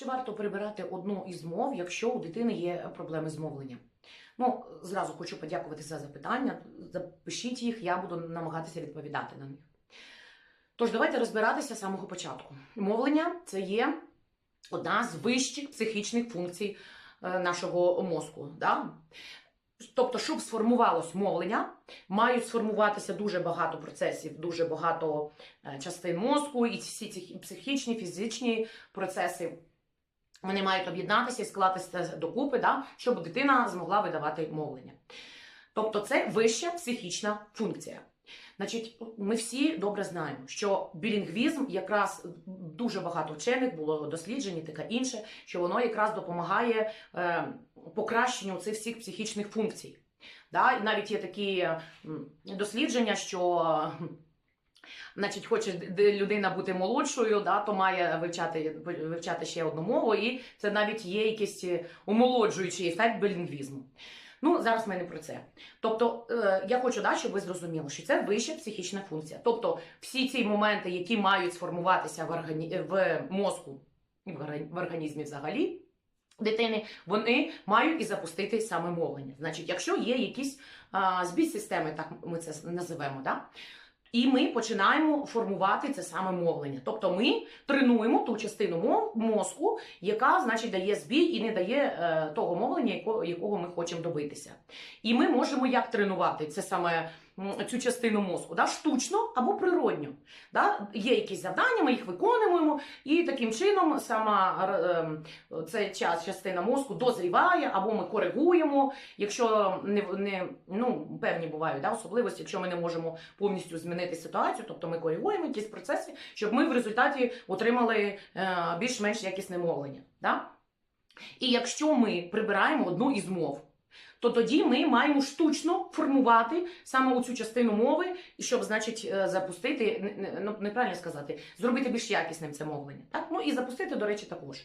Чи варто прибирати одну із мов, якщо у дитини є проблеми з мовленням? Ну, зразу хочу подякувати за запитання. Запишіть їх, я буду намагатися відповідати на них. Тож, давайте розбиратися з самого початку. Мовлення це є одна з вищих психічних функцій е, нашого мозку. Да? Тобто, щоб сформувалось мовлення, мають сформуватися дуже багато процесів, дуже багато е, частин мозку, і всі ці психічні, фізичні процеси. Вони мають об'єднатися і склатися докупи, да, щоб дитина змогла видавати мовлення. Тобто, це вища психічна функція. Значить, ми всі добре знаємо, що білінгвізм якраз дуже багато вчених було досліджень і таке інше, що воно якраз допомагає е, покращенню цих всіх психічних функцій. Да? Навіть є такі дослідження, що значить, хоче людина бути молодшою, да, то має вивчати, вивчати ще одну мову, і це навіть є якийсь е, омолоджуючий ефект білінгвізму. Ну, зараз ми не про це. Тобто, е, я хочу да, щоб ви зрозуміли, що це вища психічна функція. Тобто, всі ці моменти, які мають сформуватися в, органі... в мозку, в організмі взагалі. Дитини вони мають і запустити саме мовлення. Значить, якщо є якісь а, збій системи, так ми це називемо, да? І ми починаємо формувати це саме мовлення. Тобто ми тренуємо ту частину мов, мозку, яка, значить, дає збій і не дає е, того мовлення, якого, якого ми хочемо добитися. І ми можемо як тренувати це саме цю частину мозку, да? штучно або природньо. Да? Є якісь завдання, ми їх виконуємо, і таким чином сама е, ця час частина мозку дозріває, або ми коригуємо, якщо не, не ну, певні бувають да, особливості, якщо ми не можемо повністю змінити ситуацію, тобто ми коригуємо якісь процеси, щоб ми в результаті отримали е, більш-менш якісне мовлення. Да? І якщо ми прибираємо одну із мов, то тоді ми маємо штучно формувати саме цю частину мови, щоб, значить, е, запустити, ну неправильно сказати, зробити більш якісним це мовлення. Так? Ну і запустити, до речі, також.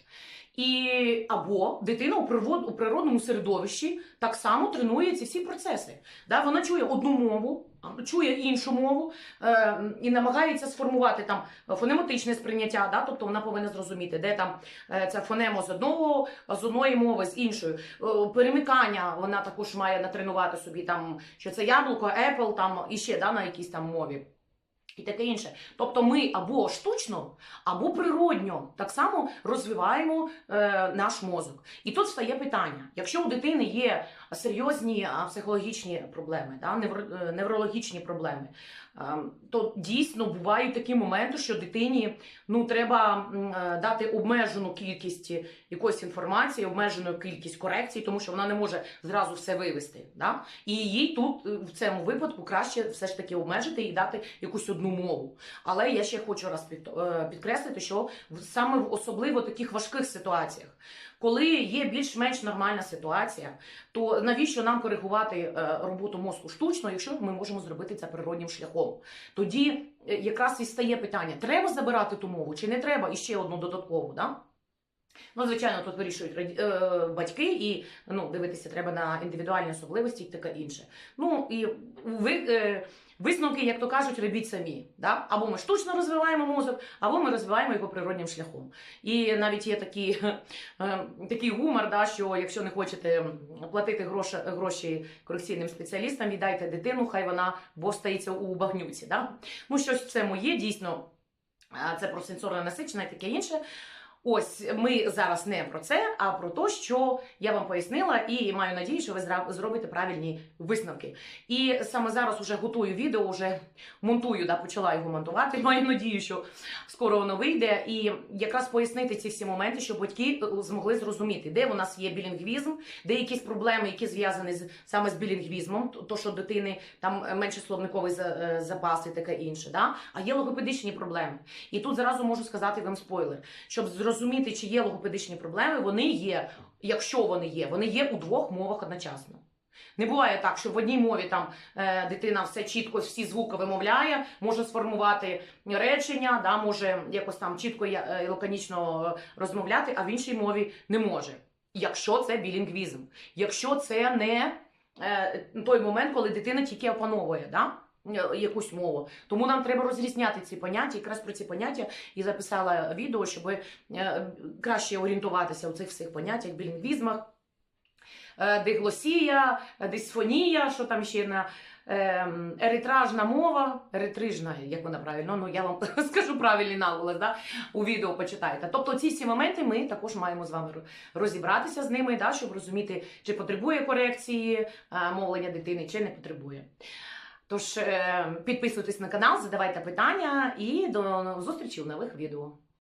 І або дитина у природ, у природному середовищі так само тренує ці всі процеси. Да? Вона чує одну мову, чує іншу мову е, і намагається сформувати там фонематичне сприйняття, да? тобто вона повинна зрозуміти, де там е, це фонемо з одного, з одної мови, з іншої. Е, перемикання вона також має натренувати собі там, що це яблуко, Apple там і ще да, на якійсь там мові. І таке інше. Тобто ми або штучно, або природньо так само розвиваємо е, наш мозок. І тут стає питання: якщо у дитини є серйозні психологічні проблеми, да, е, неврологічні проблеми, е, то дійсно бувають такі моменти, що дитині ну, треба е, дати обмежену кількість якоїсь інформації, обмежену кількість корекцій, тому що вона не може зразу все вивести. Да? І їй тут е, в цьому випадку краще все ж таки обмежити і дати якусь одну мову. Але я ще хочу раз підкреслити, що саме в особливо таких важких ситуаціях, коли є більш-менш нормальна ситуація, то навіщо нам коригувати е, роботу мозку штучно, якщо ми можемо зробити це природнім шляхом? Тоді е, якраз і стає питання: треба забирати ту мову чи не треба і ще одну додаткову, да? Ну, звичайно, тут вирішують е, батьки, і ну, дивитися треба на індивідуальні особливості і таке інше. Ну і ви, е, висновки, як то кажуть, робіть самі. Да? Або ми штучно розвиваємо мозок, або ми розвиваємо його природнім шляхом. І навіть є такі, е, такий гумор, да, що якщо не хочете платити гроші, гроші корекційним спеціалістам, віддайте дитину, хай вона бовстається у багнюці. Да? Ну, щось в цьому є, дійсно. Це про сенсорне насичення і таке інше. Ось ми зараз не про це, а про те, що я вам пояснила, і маю надію, що ви зробите правильні висновки. І саме зараз уже готую відео, вже монтую, да, почала його монтувати. Маю надію, що скоро воно вийде. І якраз пояснити ці всі моменти, щоб батьки е, змогли зрозуміти, де у нас є білінгвізм, де якісь проблеми, які зв'язані з саме з білінгвізмом, то- що дитини там е, менше словниковий е, запас і таке інше. Да? А є логопедичні проблеми. І тут зразу можу сказати вам спойлер, щоб зрозуміти, чи є логопедичні проблеми, вони є, якщо вони є, вони є у двох мовах одночасно. Не буває так, що в одній мові там е, дитина все чітко, всі звуки вимовляє, може сформувати речення, да, може якось там чітко е, і лаконічно розмовляти, а в іншій мові не може. Якщо це білінгвізм, якщо це не е, той момент, коли дитина тільки опановує, да? Е, якусь мову. Тому нам треба розрізняти ці поняття, якраз про ці поняття і записала відео, щоб е, краще орієнтуватися у цих всіх поняттях, білінгвізмах, е, диглосія, дисфонія, що там ще на ем, еритражна мова, еритрижна, як вона правильно, ну я вам скажу правильний наголос, да? у відео почитайте. Тобто ці всі моменти ми також маємо з вами розібратися з ними, да? щоб розуміти, чи потребує корекції мовлення дитини, чи не потребує. Тож е, підписуйтесь на канал, задавайте питання і до зустрічі в нових відео.